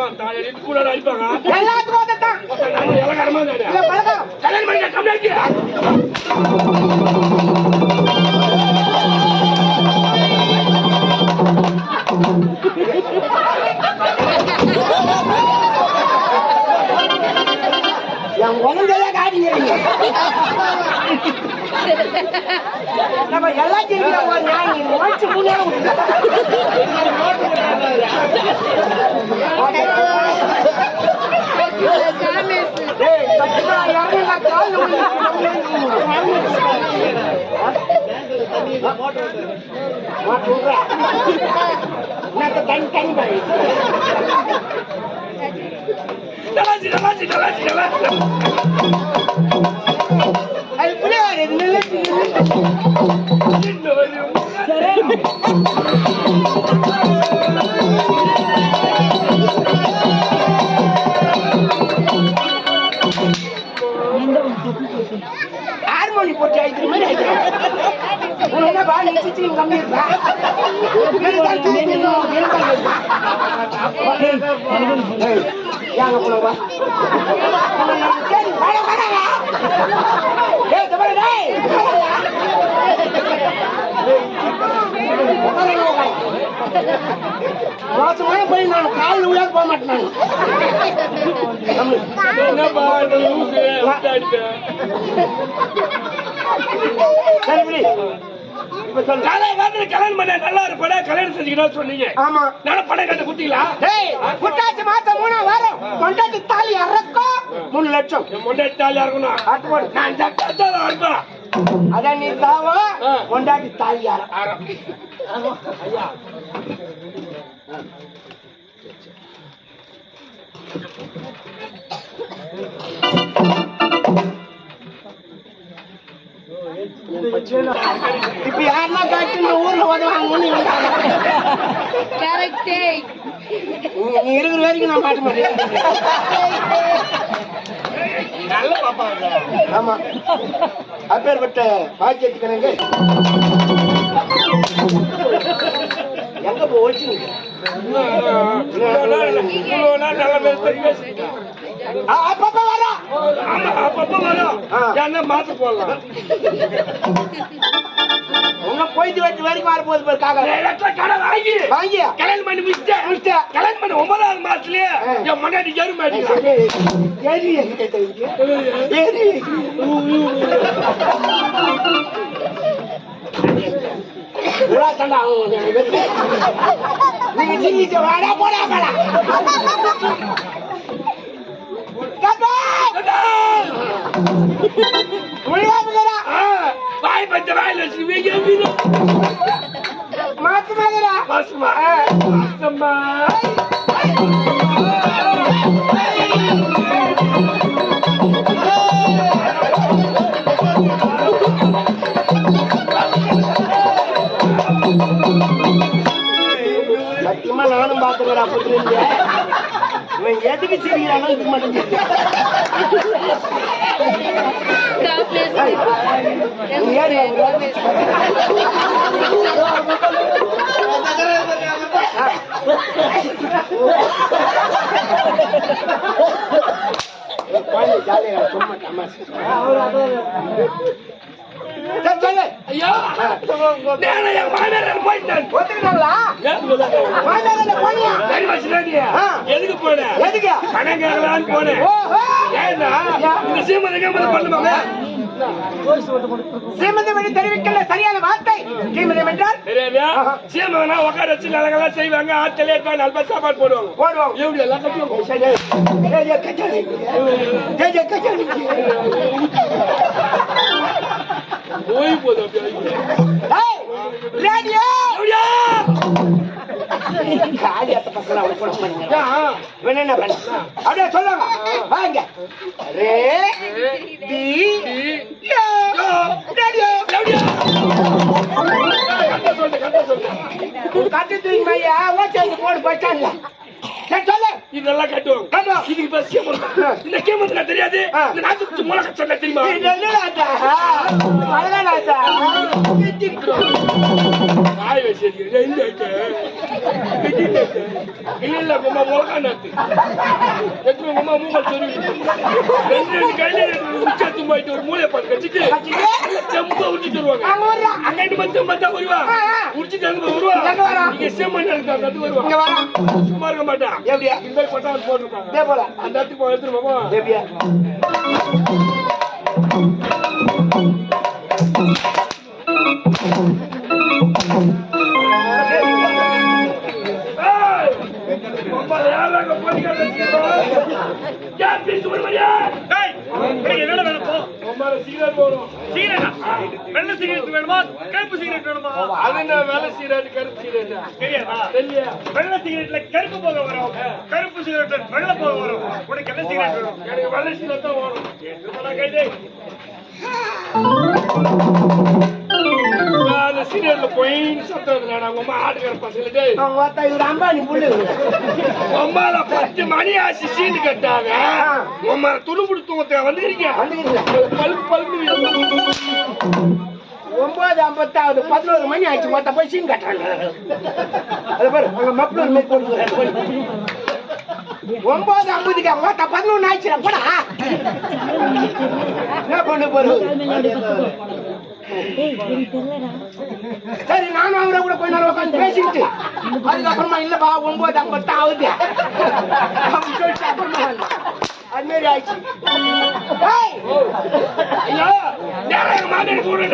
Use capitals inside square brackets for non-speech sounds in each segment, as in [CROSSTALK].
அம்மா தாயடி கூட அடிப்பாங்க எல்லாத்துக்கும் வந்துட்டான். தானே பழக்கம். கல்யாணம் பண்ணி கம்மியாக்கி என் உடம்பையே காட்டிக்கிறீங்க. நம்ம எல்லாம் தெரியும் ஒரு நாள் நீ முடிச்சு முன்னே ஏய் சத்தியமா யாரும் நான். நிலைச்சு மோசமான போய் நான் கால் உள்ள போக மாட்டேன் சரி கல்யாணம் பண்ண நல்லா இருப்படா கல்யாணம் செஞ்சுக்கணும் சொன்னீங்க. ஆமா. பணம் கட்ட குத்திங்களா டேய் புட்டாச்சி மாசம் மூணா வாரம். கொண்டாட்டி தாலி அறக்கும் மூணு லட்சம். இருக்கணும் ஆட்டு போடு. நான் அதான் நீ ஆ. கொண்டாட்டி தாலி அற. ஆரம். ஐயா. இப்ப யாருன்னா காட்டு இந்த ஊர்ல உதவாங்க நீ கரெக்டே நீ இருக்கிற வரைக்கும் நான் பாட்டு மாட்டேன் நல்ல பாப்பா ஆமா அப்பேற்பட்ட பாக்கியத்துக்கு எங்க போ ஒழிச்சு நல்ல பேர் தெரியும். அப்பப்ப வரா ஆமா அப்பப்ப வரும் ஆ. என்ன மாத்து போடலாம். உங்க போயிட்டு வச்சு வரைக்கும் வர போகுது பாரு காக்கா ஏழு லட்சம் கடன் வாங்கி. வாங்கியா? கல்யாணம் பண்ணி முடிச்சிட்டேன். முடிச்சிட்டேன். கல்யாணம் பண்ணி ஒன்பதாவது மாசத்துலயே ஆ. என் முன்னாடி எருமை அடிக்கிறான் ஏறி எங்க தெரியுது ஏறி உலா தண்டா அவன் எனக்கு நீங்க வாடா போடா போடா. வாய் பச்சை வாயில வச்சு மகரா மாசமா. மாசமா. சத்தியமா நானும் பாத்துக்கிறா புத்திருந்து இவன் எதுக்கு சிரிக்கிறானோ இதுக்கு மட்டும் தெரியும். ஏய், சொல்லு. ஐயோ நானே என் மாமியார் போயிட்டேன் ஒத்துக்கிட்டாங்களா? மாமியார் போனியா? சரி வச்சுட்டாடியா. எதுக்கு போனேன் எதுக்கு? பணம் கேட்கலான்னு போனேன். ஏன்னா இந்த சீமந்த கேமத பண்ணுவாங்க சீமந்தம் என்று தெரிவிக்கின்ற சரியான வார்த்தை சீமந்தம் என்றால் தெரியாதா ஆஹா. சீமந்தனா உட்கார வச்சு நல்லங்கெல்லாம் செய்வாங்க ஆட்களே நல்ல சாப்பாடு போடுவாங்க எல்லாம் கட்டுவாங்க கச்சாடி. கச்சாடி. போய் போதும் அப்படியே. ரேடியோ. அப்படியா? பக்கம் அவனை போட மாட்டேங்கிறான். என்ன பண்ண? அப்படியே சொல்லுங்க வாங்க ரே டி யோ. ரேடியோ. கட்டு தூக்கி மையா ஓட்டு போடு பச்சான்ல சொல்லு இதெல்லாம் கட்டுவாங்க. இதுக்கு பேர் சீமந்தம் இந்த சீமந்தம் தெரியாது. இந்த நாட்டு முளக்க சொல்ல தெரியுமா? வாய் வச்சிருக்கீங்க இருக்கு? இல்ல இல்ல உமா முழக்கா நாத்து எத்தனை உமா மூங்கல் ரெண்டு ரெண்டு கையில உச்சத்து போயிட்டு ஒரு மூலையை பார்த்து கட்டிட்டு செம்ப உடிச்சிட்டு வருவாங்க. அங்க இருந்து மத்த மத்த வருவா. உடிச்சிட்டு அங்க செம்மண் வருவா. வரா. சும்மா இருக்க மாட்டான் எப்படியா? இந்த மாதிரி பட்டா போட்டுருப்பாங்க. இதே போல. அந்த இடத்துக்கு போவோம். எப்படியா? சிகரெட் போடும். சிகரெட்டா? வெள்ளை சிகரெட் வேணுமா கருப்பு சிகரெட் வேணுமா அது என்ன வெள்ளை சிகரெட், கருப்பு சிகரெட்டா? தெரியாதா தெரியலையா? வெள்ளை சிகரெட்ல கருப்பு போக வரும் கருப்பு சிகரெட்ல வெள்ளை போக வரும் உனக்கு என்ன சிகரெட் வேணும் எனக்கு வெள்ளை சிகரெட் தான் வேணும். எடுத்து போடா கைதே. [LAUGHS] அந்த பொய்ன்னு சத்தம் உங்க அம்மா ஆட்டுக்கார பசங்களுக்கு, அவன் பார்த்தா இவரு அம்பானி இவரு. உம்மால பத்து மணி ஆச்சு சீண்டு கட்டாங்க உம்மால துணுப்புடு தூங்கத்துக்கு வந்துக்கிறீங்க? பல்பு பல்பு ஒன்பது ஐம்பத்தாவது பதினோரு மணி ஆச்சு மொத்த போய் சீன் கட்டுறாங்க. அது பாரு அங்க மப்ளூர் மேல் போட்டு ஒன்பது ஐம்பதுக்கு போடா. என்ன பண்ண போறது? சரி நானும் அவரை கூட கொஞ்ச நேரம் உட்காந்து பேசிக்கிட்டு. அதுக்கப்புறமா இல்லப்பா ஒன்பது ஐம்பத்து ஆகுது. அப்படி சொல்லிட்டு அப்புறமா அது மாதிரி ஆயிடுச்சு. ஏய், நேரா எங்க மாமியார் கூட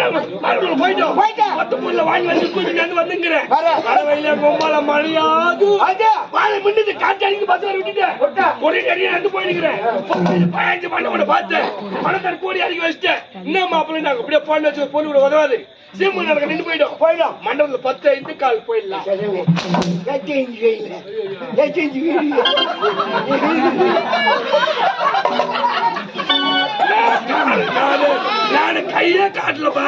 மறுபடியும் போயிட்டோம் போயிட்டேன். பத்து புல்ல வாங்கி வந்து கூட்டிட்டு வந்து வந்துங்கிறேன். வர. வழியில பொம்மால மழையாது வாழை மின்னது பஸ் நடந்து போயிருக்கிறேன். பதினஞ்சு பண்ண கூட பார்த்தேன். பணத்தார் கோடி அடிக்க வச்சுட்டேன். என்ன மாப்பிள்ளை நாங்க அப்படியே போன வச்சு பொண்ணு கூட உதவாது. சிம்மு நடக்க நின்று போயிடும் போயிடும் மண்டபத்துல பத்து ஐந்து கால் போயிடலாம். கையில் நான் நானு கையே காட்டலப்பா.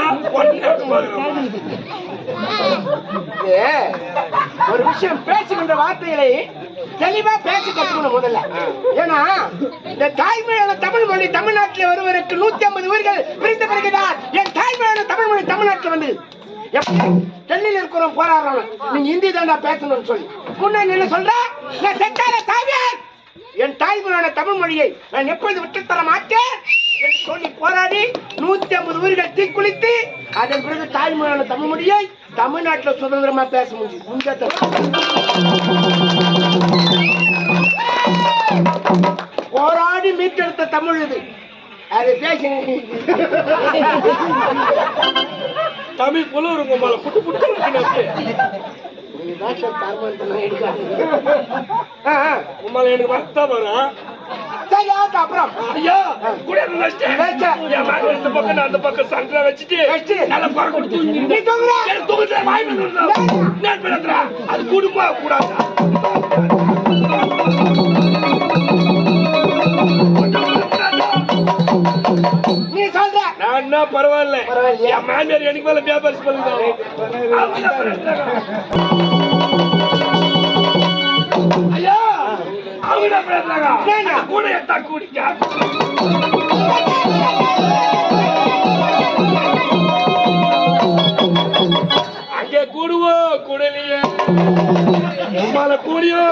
ஒரு விஷயம் பேசுகின்ற வார்த்தைகளை தெளிவா பேச கற்றுக்கணும் முதல்ல. ஏன்னா இந்த தாய்மொழியான தமிழ் மொழி தமிழ்நாட்டில் வருவதற்கு நூத்தி ஐம்பது ஊர்கள் பிரிந்த பிறகுதான் என் தாய்மொழியான தமிழ் மொழி தமிழ்நாட்டில் வந்து எப்படி? டெல்லியில இருக்கிறோம் போராடுறோம் நீங்க ஹிந்தி தாண்டா பேசணும்னு சொல்லி. முன்ன என்ன சொல்ற நான் செட்டான தாய்மையார் என் தாய்மொழியான தமிழ் மொழியை நான் எப்பொழுது விட்டு தர மாட்டேன்? என்று சொல்லி போராடி நூத்தி ஐம்பது ஊர்கள் தீக்குளித்து அதன் பிறகு தாய்மொழியான தமிழ் மொழியை தமிழ்நாட்டுல சுதந்திரமா பேச முடியும் உங்க போராடி மீட்டெடுத்த தமிழ் இது. அது பேசி தமிழ் புலவருங்க மேல புட்டு புட்டு உமால எனக்கு வர்த்தா வரும். சரி ஆகட்டும், அப்புறம் ஐயா கூட இருந்து வச்சிட்டேன். வச்சேன். என் மகன் இந்த பக்கம் நான் அந்த பக்கம் சண்டை வச்சுட்டு. நல்லா தூங்கிட்டு நீ தூங்குற? எனக்கு தூக்கத்துல வாய் வந்துடுறா. நான் பிறந்துறா. அது குடும்பமா கூடாதா நீ சொல்ற நான் என்ன பரவாயில்ல? என் மாமியார் எனக்கு மேல வியாபாரம் பண்ணுங்க பேசுறாங்க ஏன்னா? கூட எத்தா குடிக்க அங்கே கூடுவோ கூடலையே உமால கூடியோ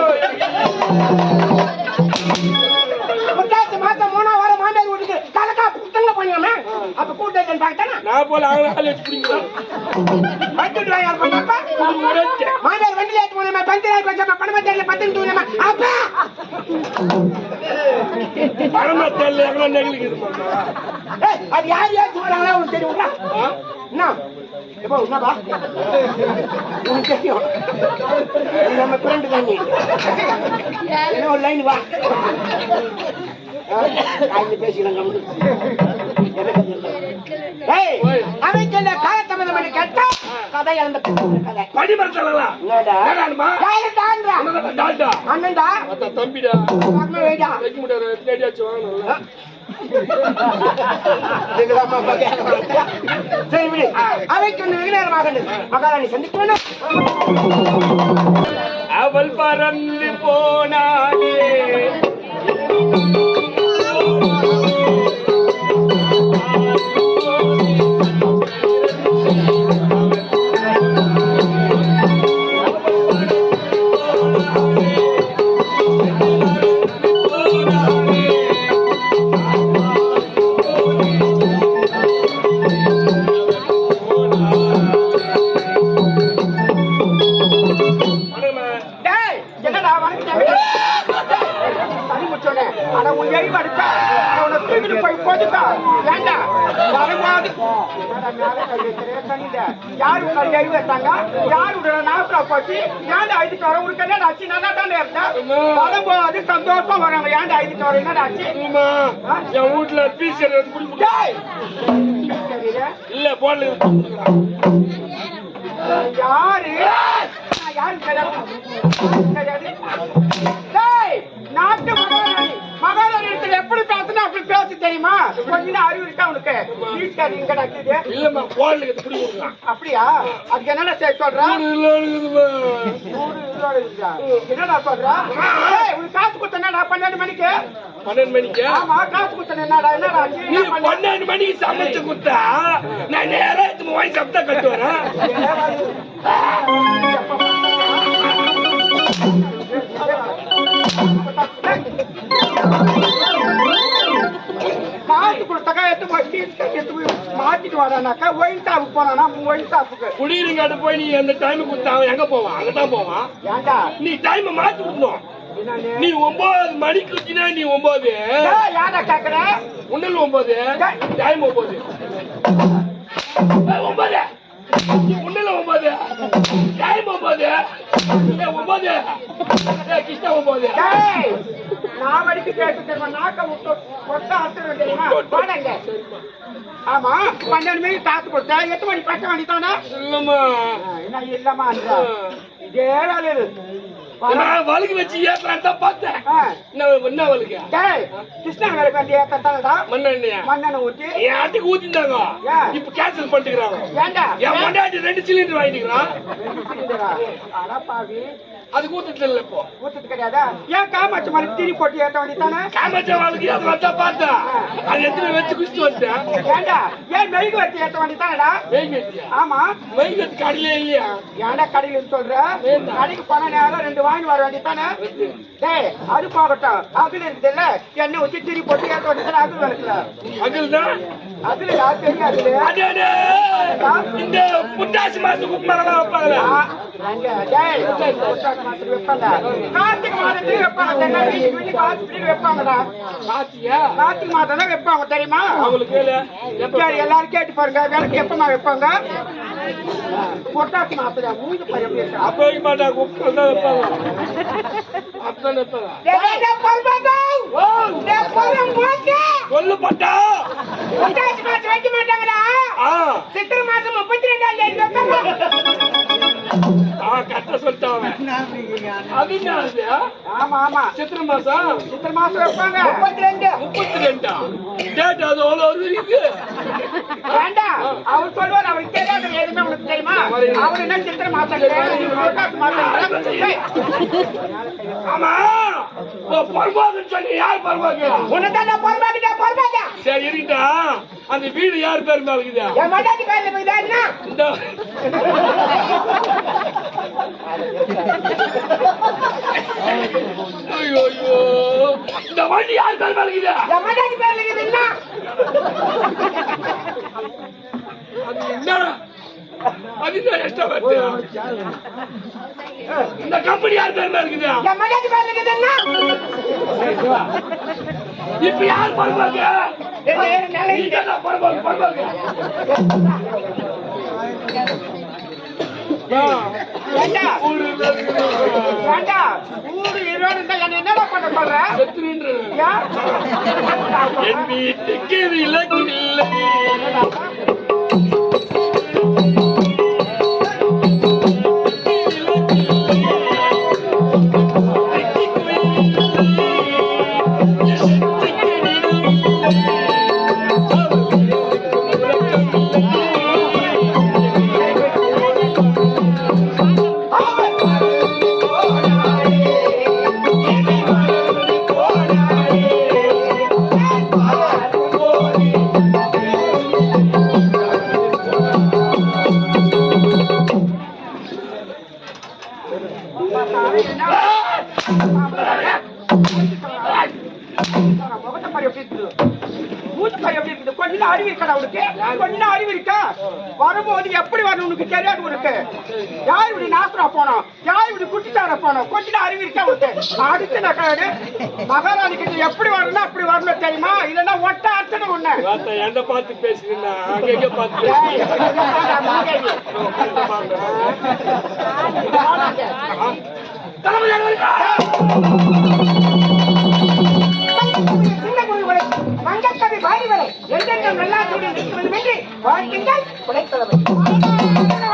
அப்ப கூட்டம் பார்த்தானா? நான் போல அவங்கள ஆள் வச்சு குடிக்கலாம் வந்துட்டு வாயார் பண்ணப்ப. மாமியார் வண்டியில ஏத்து போனோமா பஞ்சராய் பஞ்சமா பணமா தெரியல பத்து தூணமா அப்பா பணமா தெரியல எவ்வளவு நெகிழிக்குது அது யார் யார் சொல்றாங்களா உனக்கு தெரியுங்களா? என்ன? எப்போ என்னப்பா உனக்கு தெரியும். நம்ம என்ன ஒரு லைன் வா? பேசிக்கலாம் கம்முனு. எனக்கு அது இல்லை. ஏய், அவன் சொன்ன காலத்தமிழ் மணி கேட்டா கதை இழந்த கதை டால்டா. அண்ணன்டா? தம்பிடா. வைக்க முடியாது தேடியாச்சும் வாங்கணும்ல இதுக்குதாம்மா அப்பா கேட்க சனி ஆச்சு நல்லா தானே இருந்தா வரும்போது சந்தோஷமா வராங்க ஏன்டா அழுதுட்டு வர என்னடா ஆச்சு? என் வீட்டுல! தெரியல. இல்ல போன்ல யாரு யாரு. டேய், நாட்டு மகாராணி மகாராணி இடத்துல எப்படி பேசுனா அப்படி பேச தெரியுமா? கொஞ்சம் அறிவு இருக்கா உனக்கு? வீட்டுக்காரி இல்லம்மா அப்படியா? அதுக்கு என்னடா செய்ய சொல்ற? இல்ல இருக்குதும்மா. நூறு ரூபாய் இருக்குதா? என்னடா சொல்ற? உனக்கு காசு கொடுத்தேன்டா பன்னெண்டு மணிக்கு? பன்னெண்டு மணிக்கு? ஆமா காசு கொடுத்தேன் என்னடா? என்னடா? நீ? பன்னெண்டு மணிக்கு சமைச்சு கொடுத்தா நான் நேரா எடுத்து வாங்கி சாப்பிட்டா கட்டு டீச்சர் எடுத்து போய் மாத்திட்டு வரானாக்கா ஒயின் ஷாப்புக்கு போனானா ஒயின் ஷாப்புக்கு குடியிருங்காட்டு போய் நீ அந்த டைம் கொடுத்தா அவன் எங்க போவான்? அங்கதான் போவான். நீ டைம் மாத்தி விடணும்? நீ ஒன்பது மணிக்கு வச்சுனா நீ ஒன்பது. ஏன்டா கேக்குற? உன்னல் ஒன்பது. டைம் ஒன்பது. ஒன்பது. உன்னல ஒன்பது. டைம் ஒன்பது. ஒன்பது. கிருஷ்ணா டேய், நான் தெரியுமா? நாக்க விட்டு தெரியுமா? வாடங்க ஆமா பன்னெண்டு மணிக்கு காசு கொடுத்தா எட்டு மணி பச்சை மணி தானே இல்லம்மா என்ன இதே வேலை வச்சு ஏத்துறான் தான் பார்த்தேன். என்ன வழுக்கு? டேய், கிருஷ்ணாங்கருக்கு வந்து ஏத்தானடா மண்ணெண்ணையா? மண்ணெண்ணெய் ஊத்தி. என் ஆட்டுக்கு ஊத்திட்டாங்க? இப்ப கேன்சல் பண்ணிக்கிறாங்க ஏன்டா என் மண்டாட்டி ரெண்டு சிலிண்டர் வாங்கிக்கிறான் சிலிண்டரா? அதுக்கு ஊத்துட்டு இல்ல இப்போ. ஊத்துறது கிடையாதா? ஏன் காமாட்சி மலை திரி போட்டு ஏத்த வேண்டியதானே காமாட்சி வாழ்க்கை அதை வந்தா பார்த்தேன். அது எத்தனை வச்சு குடிச்சிட்டு வந்துட்டேன்? ஏன்டா? ஏன் மெழுகு வச்சு ஏத்த வேண்டியதானடா மெய்கத்தியா ஆமா. மெய்கத்து கடையிலே இல்லையா? ஏன்டா கடையில் சொல்ற? கடைக்கு போன நேரம் ரெண்டு வாங்கி வர வேண்டியதானே டேய் அது போகட்டும் அகில் இருக்குதுல்ல? எண்ணெய் ஊத்தி திரி போட்டு ஏத்த வேண்டியதானே அகில் விளக்குல அகில் தான் அகில்? யார் அடே. இந்த புட்டாசி மாசம் குப்பமரம் வைப்பாங்களே. கார்த்திகை மாதத்துக்கு வைப்பாங்க வைப்பாங்கடா. கார்த்திகை? மாதம் தான் வைப்பாங்க தெரியுமா? அவங்களுக்கு எல்லாரும் கேட்டு பாருங்க விளக்கு எப்பமா வைப்பாங்க? புரட்டாசி மாசத்துல மூஞ்சி பாரு எப்படி இருக்கு. அப்ப வைக்க மாட்டாங்க குப்பை தான் வைப்பாங்க. அப்பதான் வைப்பாங்க. டேய், டேய், டேய், பல்பாகம்! டேய், பல்லம் போச்சு! சொல்லு பட்டா! புரட்டாசி மாசம் வைக்க மாட்டாங்கடா. ஆ. சித்திரை மாசம் முப்பத்தி ரெண்டாம் தேதி வைப்பாங்க. கரெக்டா சொல்லிட்டான் அது ஆமா ஆமா. சித்திரை மாசம்? சித்திரை மாசம் வைப்பாங்க. முப்பத்தி ரெண்டு. முப்பத்தி ரெண்டா? டேட் அது அவ்வளோ ஒரு இருக்கு வேண்டாம். அவர் சொல்லுவார் அவருக்கு தெரியாத எதுவுமே உனக்கு தெரியுமா அவர் என்ன சித்திரை டேய், ஆமா. பர்வாதுன்னு சொல்லி யார் பர்வாங்க நான் பொறுப்பாக்கிட்டா பொறுப்பாக்கா சரி இருக்கட்டா அந்த வீடு யார் பேர் மேல இருக்குதா? என் மண்டாட்டி பேர்ல போய் என்ன? இந்த ஐயோ ஐயோ. இந்த வண்டி யார் பேர் மேல இருக்குதா? என் மண்டாட்டி பேர்ல இருக்குது? என்ன? அது என்ன என்ன எக்ஸ்ட்ரா வருது. இந்த கம்பெனி யார் பேர்ல இருக்குது இப்ப பர்வாங்க பர்வாங்க பர்வாங்க? என் வீட்டுக்கு விலக்கு இல்லை. வரும்போது எப்படி வரணும் உனக்கு தெரியாது உனக்கு. யார் இப்படி நாசரா போனோம் யார் இப்படி குட்டிச்சார போனோம் கொஞ்ச நேரம் அறிவு இருக்கா உனக்கு அடுத்து நகாடு மகாராணி கிட்ட எப்படி வரணும் அப்படி வரணும் தெரியுமா? இல்லைன்னா ஒட்ட அர்த்தனை ஒண்ணு என்ன பார்த்து பேசுறீங்கன்னா அங்க பார்த்து பேசுறீங்க மங்கக்கவி பாடி வரை எந்தெந்த நல்லா சொல்லி வாழ்த்துங்கள் தலைவர்களே.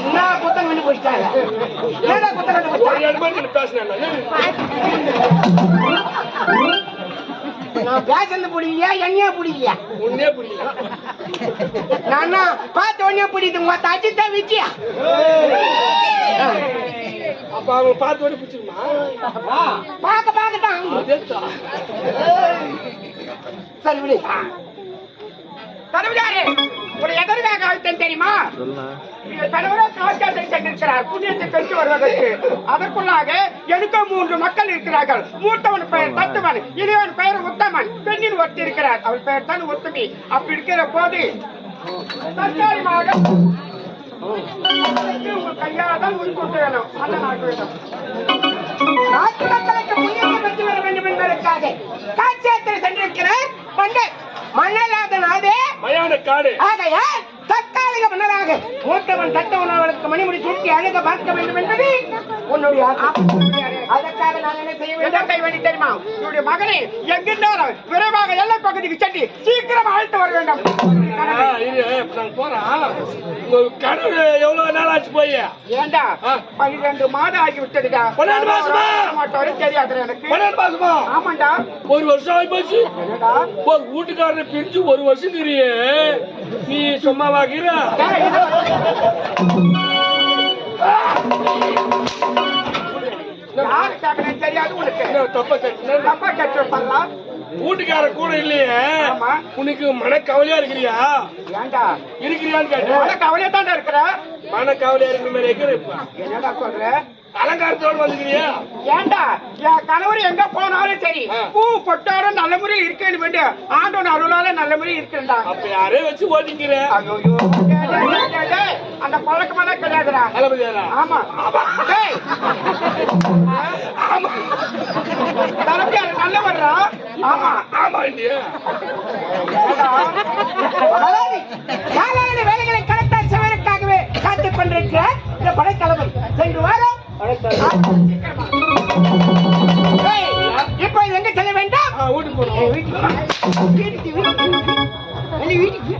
என்ன போயிட்டாங்க. ரெண்டு பேருக்கு பேசினேன் நான். பேசுறது பிடிக்கலையா என்னையே பிடிக்கலையா உன்னே புரியல. நான் பார்த்த உடனே பிடிக்குது உங்க அடித்தான் வச்சியா அப்ப அவங்க பார்த்து ஓடி பிடிச்சிருமா? பார்க்க பார்க்க தான் அதேதான் சரி விடு. தலைவராரே ஒரு எதற்காக தெரியுமா? அதற்குள்ளாக எனக்கு மூன்று மக்கள் இருக்கிறார்கள். மூத்தவன் பெயர் தத்துவன் இளையவன் பெயர் உத்தமன். பெண்ணின் ஒருத்தி இருக்கிறார். அவள் பெயர் தான் உத்தமி. அப்படி இருக்கிற போது தற்காலிகமாக உங்கள் கையால் தான் வேணும். அந்த நாட்டு வேணும் நாட்டு மக்களுக்கு புண்ணியத்தை பெற்று வர வேண்டும் என்பதற்காக காட்சியாத்திரை சென்றிருக்கிறார் மன்னர் மன்னலாத நாதே மயான காடு. ஆகையால் தற்காலிக மன்னராக மூத்தவன் தத்தவனவனுக்கு மணிமுடி சுட்டி அழக பார்க்க வேண்டும் என்பது உன்னுடைய. அதற்காக நான் என்ன செய்ய வேண்டும்? என்ன செய்ய வேண்டும் தெரியுமா? உன்னுடைய மகனை எங்கிருந்தாலும் விரைவாக எல்லை பகுதிக்கு சென்று சீக்கிரம் அழைத்து வர வேண்டும். கடவுள் எவ்வளவு நாள் ஆச்சு போய்? ஏண்டா. பன்னிரண்டு மாதம் ஆகி விட்டதுடா பன்னிரண்டு மாசமா? மாட்டோரு தெரியாது எனக்கு. பன்னெண்டு மாசமா ஆமாண்டா. ஒரு வருஷம் ஆகி போச்சு. ஒரு வீட்டுக்காரனை பிரிஞ்சு ஒரு வருஷம் தெரியே நீ சும்மா தெரியாது உனக்கு. தப்ப தப்பா கேட்டு பண்ணலாம் வீட்டுக்கார கூட இல்லையே. உனக்கு மன கவலையா இருக்கிறியா? ஏண்டா? இருக்கிறியான்னு கேட்டேன். உனக்கு கவலையா தானே இருக்கிற? மன கவலையா இருக்கிற மாதிரி இருக்கிற என்னடா சொல்ற? அலங்காரத்தோடு வந்துக்கிறியா ஏண்டா? என் கணவர் எங்க போனாலும் சரி. பூ பொட்டாரும் நல்ல முறையில் இருக்கணும் வேண்டிய ஆண்டோன் அருளால நல்ல முறையில் இருக்கிறேன்டா. அப்ப யாரே வச்சு ஓட்டிக்கிற? அந்த பழக்கமெல்லாம் கிடையாதுடா. ஆமா. ஆமா. தளபதி அது நல்லவர்றா ஆமா. ஆமா இல்லையா வேலைகளை கரெக்டாக செய்வதற்காகவே காத்துக் கொண்டிருக்கிற இந்த படைத்தளபதி இப்போ இது எங்க செல்ல வேண்டாம் வீட்டுக்கு ஏய், வீட்டுக்கு. வீட்டுக்கு, வீட்டுக்கு.